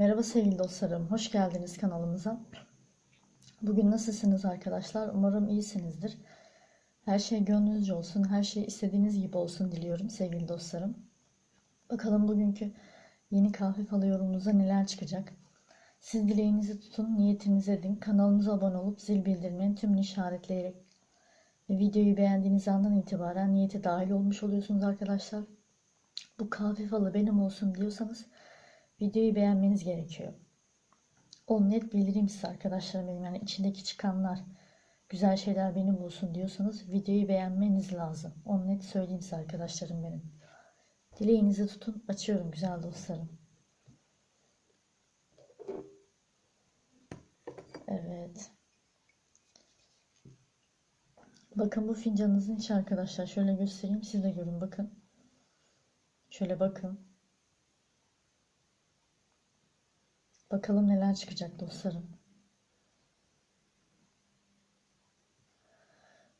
Merhaba sevgili dostlarım, hoş geldiniz kanalımıza. Bugün nasılsınız arkadaşlar? Umarım iyisinizdir. Her şey gönlünüzce olsun, her şey istediğiniz gibi olsun diliyorum sevgili dostlarım. Bakalım bugünkü yeni kahve falı yorumunuza neler çıkacak. Siz dileğinizi tutun, niyetinizi edin. Kanalımıza abone olup zil bildirimlerini tümünü işaretleyerek videoyu beğendiğiniz andan itibaren niyete dahil olmuş oluyorsunuz arkadaşlar. Bu kahve falı benim olsun diyorsanız videoyu beğenmeniz gerekiyor. O net bildireyim size arkadaşlarım benim yani içindeki çıkanlar güzel şeyler benim olsun diyorsanız videoyu beğenmeniz lazım. Onu net söyleyeyim size arkadaşlarım benim. Dileğinizi tutun açıyorum güzel dostlarım. Evet. Bakın bu fincanınızın içi arkadaşlar. Şöyle göstereyim siz de görün bakın. Şöyle bakın. Bakalım neler çıkacak dostlarım.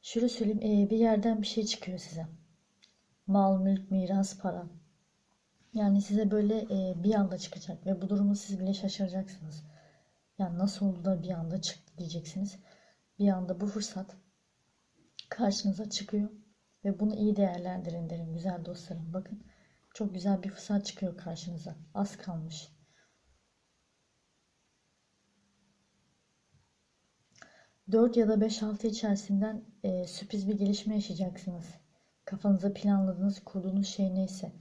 Şöyle söyleyeyim ee, bir yerden bir şey çıkıyor size. Mal, mülk, miras, para. Yani size böyle ee, bir anda çıkacak ve bu durumu siz bile şaşıracaksınız. Yani nasıl oldu da bir anda çıktı diyeceksiniz. Bir anda bu fırsat karşınıza çıkıyor ve bunu iyi değerlendirin derim güzel dostlarım. Bakın çok güzel bir fırsat çıkıyor karşınıza. Az kalmış. 4 ya da 5 hafta içerisinden e, sürpriz bir gelişme yaşayacaksınız. Kafanıza planladığınız, kurduğunuz şey neyse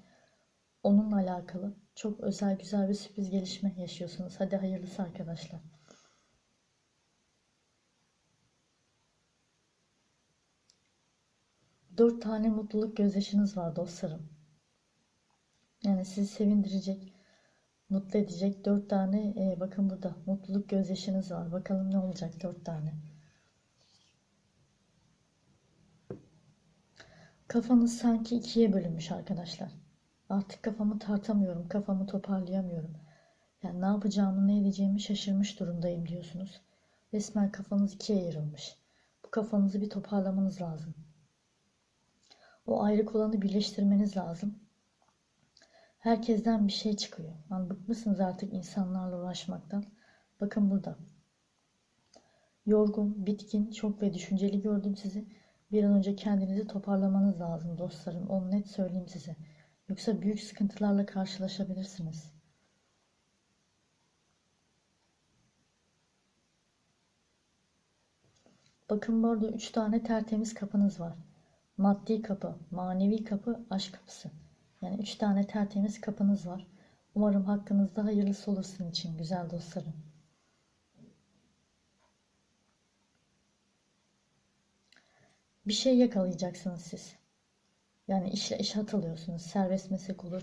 onunla alakalı çok özel güzel bir sürpriz gelişme yaşıyorsunuz. Hadi hayırlısı arkadaşlar. Dört tane mutluluk gözyaşınız var dostlarım. Yani sizi sevindirecek, mutlu edecek dört tane e, bakın burada mutluluk gözyaşınız var. Bakalım ne olacak dört tane. Kafanız sanki ikiye bölünmüş arkadaşlar. Artık kafamı tartamıyorum, kafamı toparlayamıyorum. Yani ne yapacağımı, ne edeceğimi şaşırmış durumdayım diyorsunuz. Resmen kafanız ikiye ayrılmış. Bu kafanızı bir toparlamanız lazım. O ayrık olanı birleştirmeniz lazım. Herkesten bir şey çıkıyor. Yani bıkmışsınız artık insanlarla uğraşmaktan. Bakın burada. Yorgun, bitkin, çok ve düşünceli gördüm sizi. Bir an önce kendinizi toparlamanız lazım dostlarım. Onu net söyleyeyim size. Yoksa büyük sıkıntılarla karşılaşabilirsiniz. Bakın burada üç tane tertemiz kapınız var. Maddi kapı, manevi kapı, aşk kapısı. Yani üç tane tertemiz kapınız var. Umarım hakkınızda hayırlısı olur sizin için güzel dostlarım. Bir şey yakalayacaksınız siz. Yani işle işe atılıyorsunuz. Serbest meslek olur,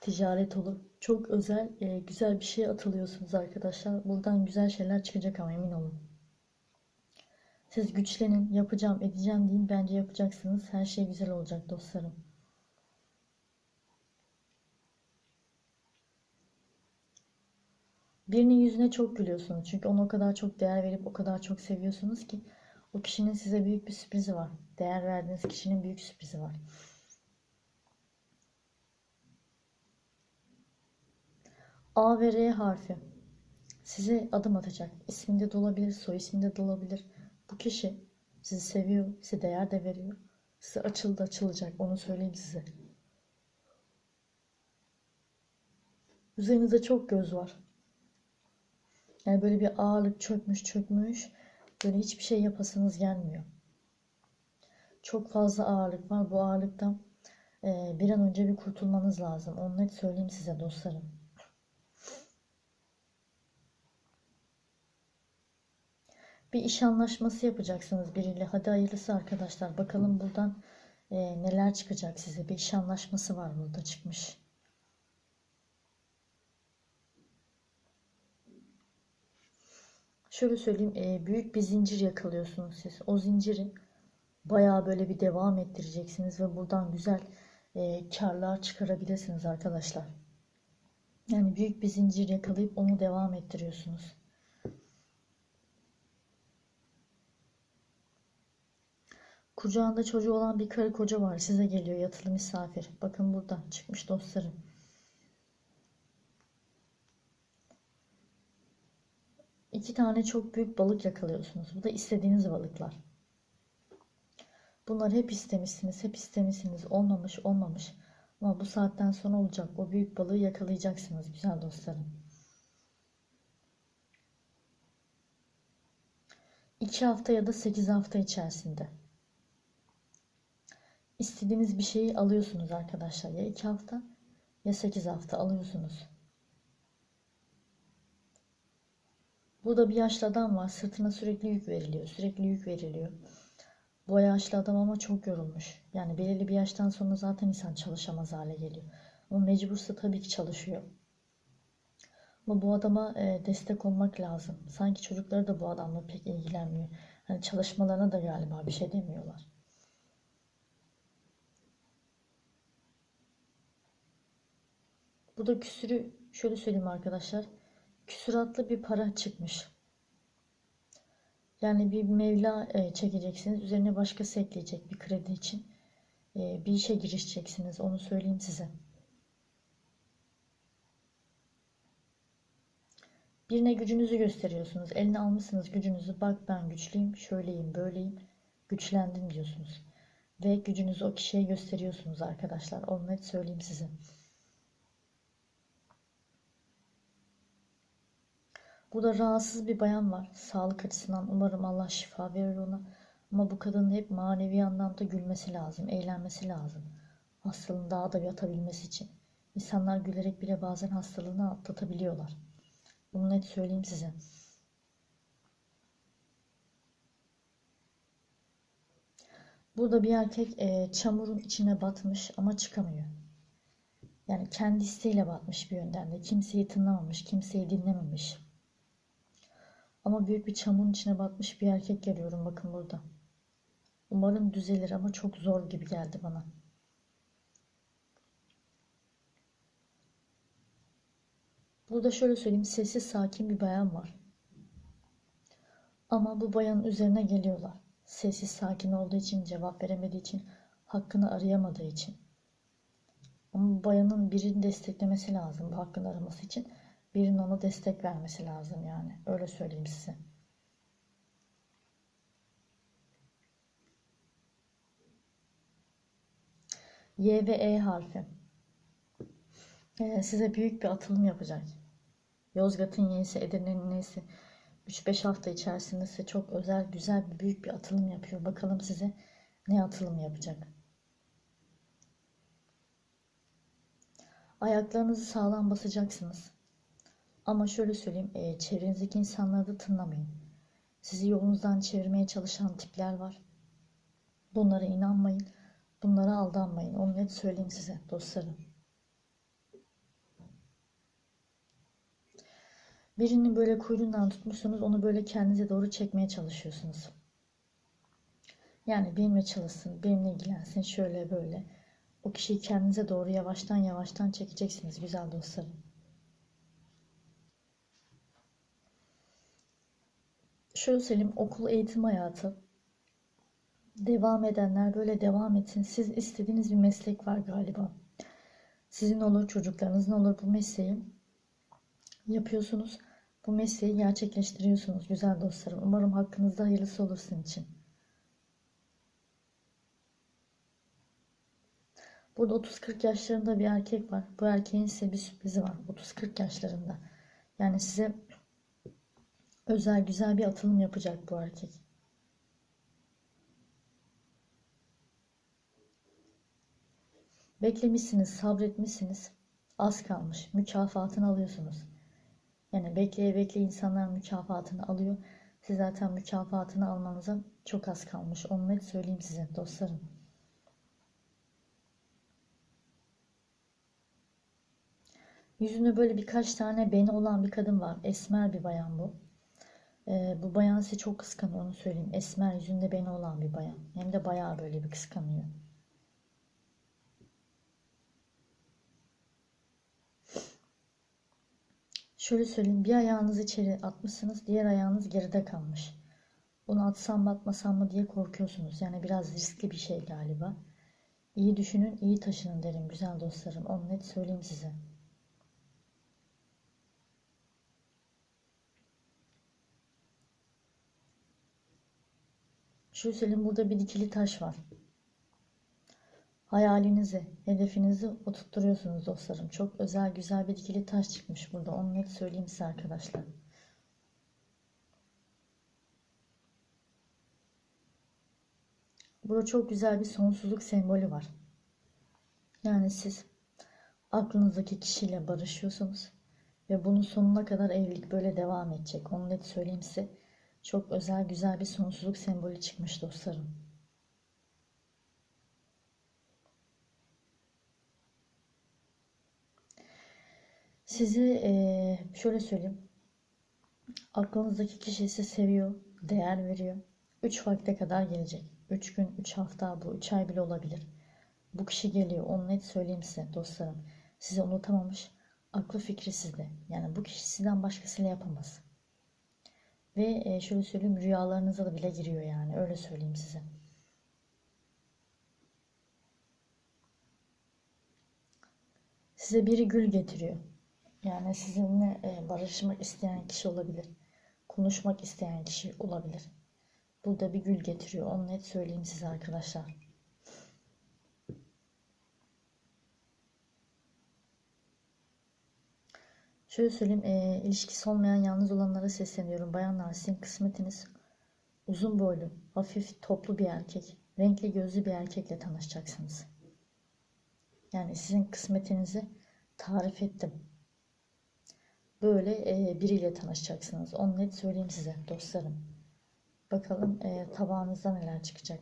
ticaret olur. Çok özel, e, güzel bir şey atılıyorsunuz arkadaşlar. Buradan güzel şeyler çıkacak ama emin olun. Siz güçlenin, yapacağım, edeceğim deyin. Bence yapacaksınız. Her şey güzel olacak dostlarım. Birinin yüzüne çok gülüyorsunuz. Çünkü ona o kadar çok değer verip o kadar çok seviyorsunuz ki o kişinin size büyük bir sürprizi var. Değer verdiğiniz kişinin büyük sürprizi var. A ve R harfi size adım atacak. İsminde de olabilir, soy isminde de olabilir. Bu kişi sizi seviyor, size değer de veriyor. Size açıldı, açılacak. Onu söyleyeyim size. Üzerinizde çok göz var. Yani böyle bir ağırlık çökmüş çökmüş. Böyle hiçbir şey yapasınız gelmiyor. Çok fazla ağırlık var. Bu ağırlıktan e, bir an önce bir kurtulmanız lazım. Onu net söyleyeyim size dostlarım. Bir iş anlaşması yapacaksınız biriyle. Hadi hayırlısı arkadaşlar. Bakalım buradan e, neler çıkacak size. Bir iş anlaşması var burada çıkmış. Şöyle söyleyeyim, e, büyük bir zincir yakalıyorsunuz siz. O zinciri bayağı böyle bir devam ettireceksiniz ve buradan güzel e, karlar çıkarabilirsiniz arkadaşlar. Yani büyük bir zincir yakalayıp onu devam ettiriyorsunuz. Kucağında çocuğu olan bir karı koca var. Size geliyor yatılı misafir. Bakın burada çıkmış dostlarım. İki tane çok büyük balık yakalıyorsunuz. Bu da istediğiniz balıklar. Bunları hep istemişsiniz, hep istemişsiniz. Olmamış, olmamış. Ama bu saatten sonra olacak. O büyük balığı yakalayacaksınız güzel dostlarım. İki hafta ya da sekiz hafta içerisinde. İstediğiniz bir şeyi alıyorsunuz arkadaşlar. Ya iki hafta ya sekiz hafta alıyorsunuz. Burada bir yaşlı adam var. Sırtına sürekli yük veriliyor. Sürekli yük veriliyor. Bu yaşlı adam ama çok yorulmuş. Yani belirli bir yaştan sonra zaten insan çalışamaz hale geliyor. Ama mecbursa tabii ki çalışıyor. Ama bu adama e, destek olmak lazım. Sanki çocukları da bu adamla pek ilgilenmiyor. Hani çalışmalarına da galiba bir şey demiyorlar. Bu da küsürü şöyle söyleyeyim arkadaşlar. Küsuratlı bir para çıkmış. Yani bir mevla e, çekeceksiniz. Üzerine başkası ekleyecek bir kredi için. E, bir işe girişeceksiniz. Onu söyleyeyim size. Birine gücünüzü gösteriyorsunuz. Eline almışsınız gücünüzü. Bak ben güçlüyüm, şöyleyim, böyleyim. Güçlendim diyorsunuz. Ve gücünüzü o kişiye gösteriyorsunuz arkadaşlar. Onu net söyleyeyim size. Burada rahatsız bir bayan var. Sağlık açısından umarım Allah şifa verir ona. Ama bu kadının hep manevi anlamda gülmesi lazım, eğlenmesi lazım. Hastalığın daha da bir atabilmesi için. İnsanlar gülerek bile bazen hastalığını atlatabiliyorlar. Bunu net söyleyeyim size. Burada bir erkek e, çamurun içine batmış ama çıkamıyor. Yani kendi isteğiyle batmış bir yönden de. Kimseyi tınlamamış, kimseyi dinlememiş. Ama büyük bir çamurun içine batmış bir erkek görüyorum bakın burada. Umarım düzelir ama çok zor gibi geldi bana. Burada şöyle söyleyeyim sessiz sakin bir bayan var. Ama bu bayanın üzerine geliyorlar. Sessiz sakin olduğu için, cevap veremediği için, hakkını arayamadığı için. Ama bu bayanın birini desteklemesi lazım bu hakkını araması için birinin ona destek vermesi lazım yani. Öyle söyleyeyim size. Y ve E harfi. Ee, size büyük bir atılım yapacak. Yozgat'ın Y'si, Edirne'nin N'si 3-5 hafta içerisinde size çok özel, güzel bir büyük bir atılım yapıyor. Bakalım size ne atılım yapacak. Ayaklarınızı sağlam basacaksınız. Ama şöyle söyleyeyim, e, çevrenizdeki insanları da tınlamayın. Sizi yolunuzdan çevirmeye çalışan tipler var. Bunlara inanmayın. Bunlara aldanmayın. Onu net söyleyeyim size dostlarım. Birini böyle kuyruğundan tutmuşsunuz, onu böyle kendinize doğru çekmeye çalışıyorsunuz. Yani benimle çalışsın, benimle ilgilensin, şöyle böyle. O kişiyi kendinize doğru yavaştan yavaştan çekeceksiniz güzel dostlarım. Şöyle söyleyeyim okul eğitim hayatı devam edenler böyle devam etsin. Siz istediğiniz bir meslek var galiba. Sizin olur, çocuklarınızın olur bu mesleği yapıyorsunuz. Bu mesleği gerçekleştiriyorsunuz güzel dostlarım. Umarım hakkınızda hayırlısı olur sizin için. Burada 30-40 yaşlarında bir erkek var. Bu erkeğin size bir sürprizi var. 30-40 yaşlarında. Yani size Özel güzel bir atılım yapacak bu erkek. Beklemişsiniz, sabretmişsiniz. Az kalmış. Mükafatını alıyorsunuz. Yani bekleye bekleye insanlar mükafatını alıyor. Siz zaten mükafatını almanıza çok az kalmış. Onu net söyleyeyim size dostlarım. Yüzünde böyle birkaç tane beni olan bir kadın var. Esmer bir bayan bu. Ee, bu bayan sizi çok kıskanıyor onu söyleyeyim. Esmer yüzünde beni olan bir bayan. Hem de bayağı böyle bir kıskanıyor. Şöyle söyleyeyim bir ayağınızı içeri atmışsınız diğer ayağınız geride kalmış. Bunu atsam mı atmasam mı diye korkuyorsunuz. Yani biraz riskli bir şey galiba. İyi düşünün iyi taşının derim güzel dostlarım. Onu net söyleyeyim size. Şu burada bir dikili taş var. Hayalinizi, hedefinizi oturtturuyorsunuz dostlarım. Çok özel güzel bir dikili taş çıkmış burada. Onu net söyleyeyim size arkadaşlar. Burada çok güzel bir sonsuzluk sembolü var. Yani siz aklınızdaki kişiyle barışıyorsunuz ve bunun sonuna kadar evlilik böyle devam edecek. Onu net söyleyeyim size. Çok özel güzel bir sonsuzluk sembolü çıkmış dostlarım. Sizi eee, şöyle söyleyeyim. Aklınızdaki kişi sizi seviyor, değer veriyor. 3 vakte kadar gelecek. 3 gün, 3 hafta, bu 3 ay bile olabilir. Bu kişi geliyor. Onu net söyleyeyim size dostlarım. Sizi unutamamış. Aklı fikri sizde. Yani bu kişi sizden başkasıyla yapamaz. Ve e, şöyle söyleyeyim rüyalarınıza da bile giriyor yani. Öyle söyleyeyim size. Size biri gül getiriyor. Yani sizinle e, barışmak isteyen kişi olabilir. Konuşmak isteyen kişi olabilir. Burada bir gül getiriyor. Onu net söyleyeyim size arkadaşlar. Şöyle söyleyeyim, e, ilişkisi olmayan yalnız olanlara sesleniyorum. Bayanlar sizin kısmetiniz uzun boylu, hafif toplu bir erkek, renkli gözlü bir erkekle tanışacaksınız. Yani sizin kısmetinizi tarif ettim. Böyle e, biriyle tanışacaksınız. Onu net söyleyeyim size dostlarım. Bakalım e, tabağınızda neler çıkacak.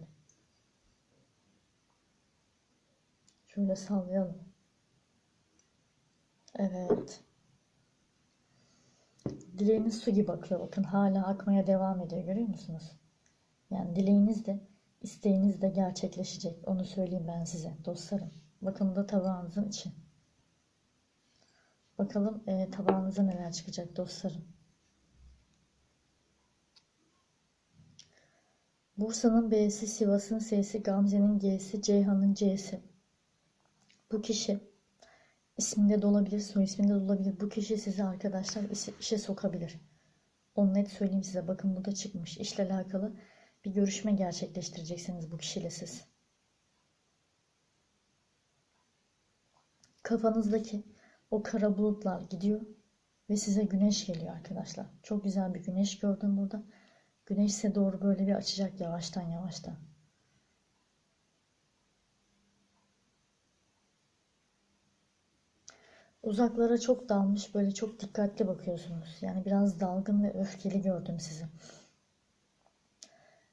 Şöyle sallayalım. Evet. Dileğiniz su gibi akıyor. Bakın hala akmaya devam ediyor. Görüyor musunuz? Yani dileğiniz de isteğiniz de gerçekleşecek. Onu söyleyeyim ben size dostlarım. Bakın da tabağınızın içi. Bakalım e, tabağınıza neler çıkacak dostlarım. Bursa'nın B'si, Sivas'ın S'si, Gamze'nin G'si, Ceyhan'ın C'si. Bu kişi isminde de olabilir, soy isminde de olabilir. Bu kişi sizi arkadaşlar işe, sokabilir. Onu net söyleyeyim size. Bakın bu da çıkmış. İşle alakalı bir görüşme gerçekleştireceksiniz bu kişiyle siz. Kafanızdaki o kara bulutlar gidiyor ve size güneş geliyor arkadaşlar. Çok güzel bir güneş gördüm burada. Güneş size doğru böyle bir açacak yavaştan yavaştan. Uzaklara çok dalmış böyle çok dikkatli bakıyorsunuz. Yani biraz dalgın ve öfkeli gördüm sizi.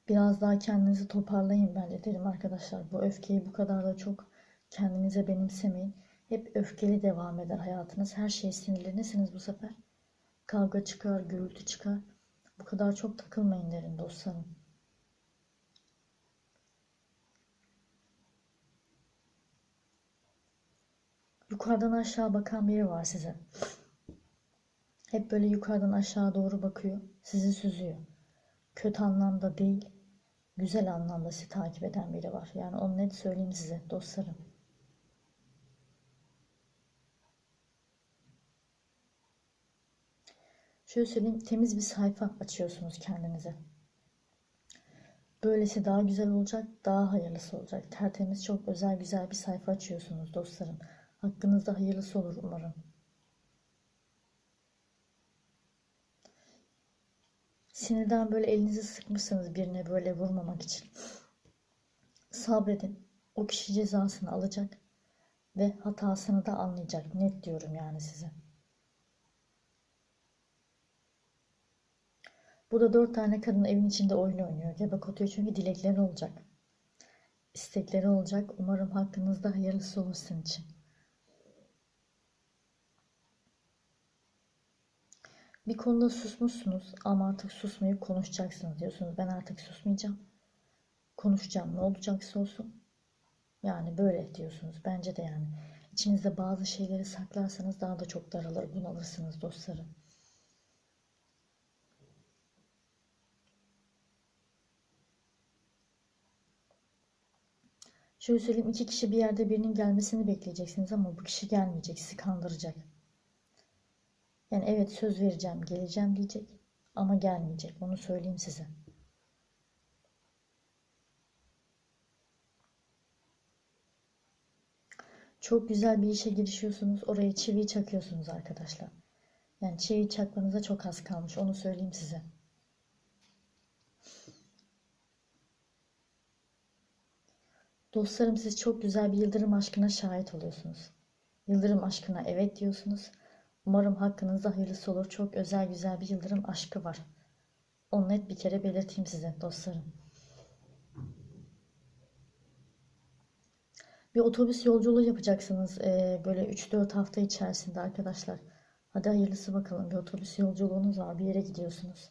Biraz daha kendinizi toparlayın bence derim arkadaşlar. Bu öfkeyi bu kadar da çok kendinize benimsemeyin. Hep öfkeli devam eder hayatınız. Her şeye sinirlenirsiniz bu sefer. Kavga çıkar, gürültü çıkar. Bu kadar çok takılmayın derim dostlarım. Yukarıdan aşağı bakan biri var size. Hep böyle yukarıdan aşağı doğru bakıyor. Sizi süzüyor. Kötü anlamda değil, güzel anlamda sizi takip eden biri var. Yani onu net söyleyeyim size dostlarım. Şöyle söyleyeyim, temiz bir sayfa açıyorsunuz kendinize. Böylesi daha güzel olacak, daha hayırlısı olacak. Tertemiz, çok özel, güzel bir sayfa açıyorsunuz dostlarım. Hakkınızda hayırlısı olur umarım. Sinirden böyle elinizi sıkmışsınız birine böyle vurmamak için. Sabredin. O kişi cezasını alacak ve hatasını da anlayacak. Net diyorum yani size. Burada dört tane kadın evin içinde oyun oynuyor. Gebek atıyor çünkü dilekleri olacak. İstekleri olacak. Umarım hakkınızda hayırlısı olur sizin için. Bir konuda susmuşsunuz ama artık susmayıp konuşacaksınız diyorsunuz. Ben artık susmayacağım. Konuşacağım. Ne olacaksa olsun. Yani böyle diyorsunuz. Bence de yani. İçinizde bazı şeyleri saklarsanız daha da çok daralır, bunalırsınız dostlarım. Şöyle söyleyeyim iki kişi bir yerde birinin gelmesini bekleyeceksiniz ama bu kişi gelmeyecek, sizi kandıracak. Yani evet söz vereceğim, geleceğim diyecek ama gelmeyecek. Onu söyleyeyim size. Çok güzel bir işe girişiyorsunuz. Oraya çivi çakıyorsunuz arkadaşlar. Yani çivi çakmanıza çok az kalmış. Onu söyleyeyim size. Dostlarım siz çok güzel bir yıldırım aşkına şahit oluyorsunuz. Yıldırım aşkına evet diyorsunuz. Umarım hakkınızda hayırlısı olur. Çok özel güzel bir yıldırım aşkı var. Onu net bir kere belirteyim size dostlarım. Bir otobüs yolculuğu yapacaksınız ee, böyle 3-4 hafta içerisinde arkadaşlar. Hadi hayırlısı bakalım. Bir otobüs yolculuğunuz var. Bir yere gidiyorsunuz.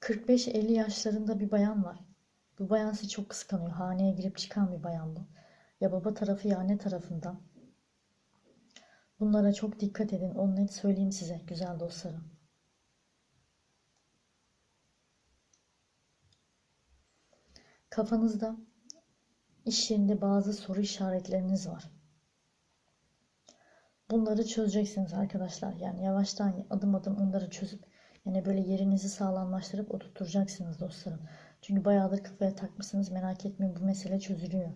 45-50 yaşlarında bir bayan var. Bu bayan sizi çok kıskanıyor. Haneye girip çıkan bir bayan bu. Ya baba tarafı ya anne tarafından. Bunlara çok dikkat edin. Onu net söyleyeyim size güzel dostlarım. Kafanızda iş yerinde bazı soru işaretleriniz var. Bunları çözeceksiniz arkadaşlar. Yani yavaştan adım adım onları çözüp yani böyle yerinizi sağlamlaştırıp oturtacaksınız dostlarım. Çünkü bayağıdır kafaya takmışsınız merak etmeyin bu mesele çözülüyor.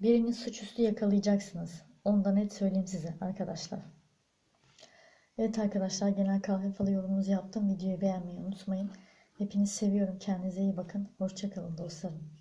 Birini suçüstü yakalayacaksınız. Onu da net söyleyeyim size arkadaşlar. Evet arkadaşlar genel kahve falı yorumunuzu yaptım. Videoyu beğenmeyi unutmayın. Hepinizi seviyorum. Kendinize iyi bakın. Hoşçakalın dostlarım.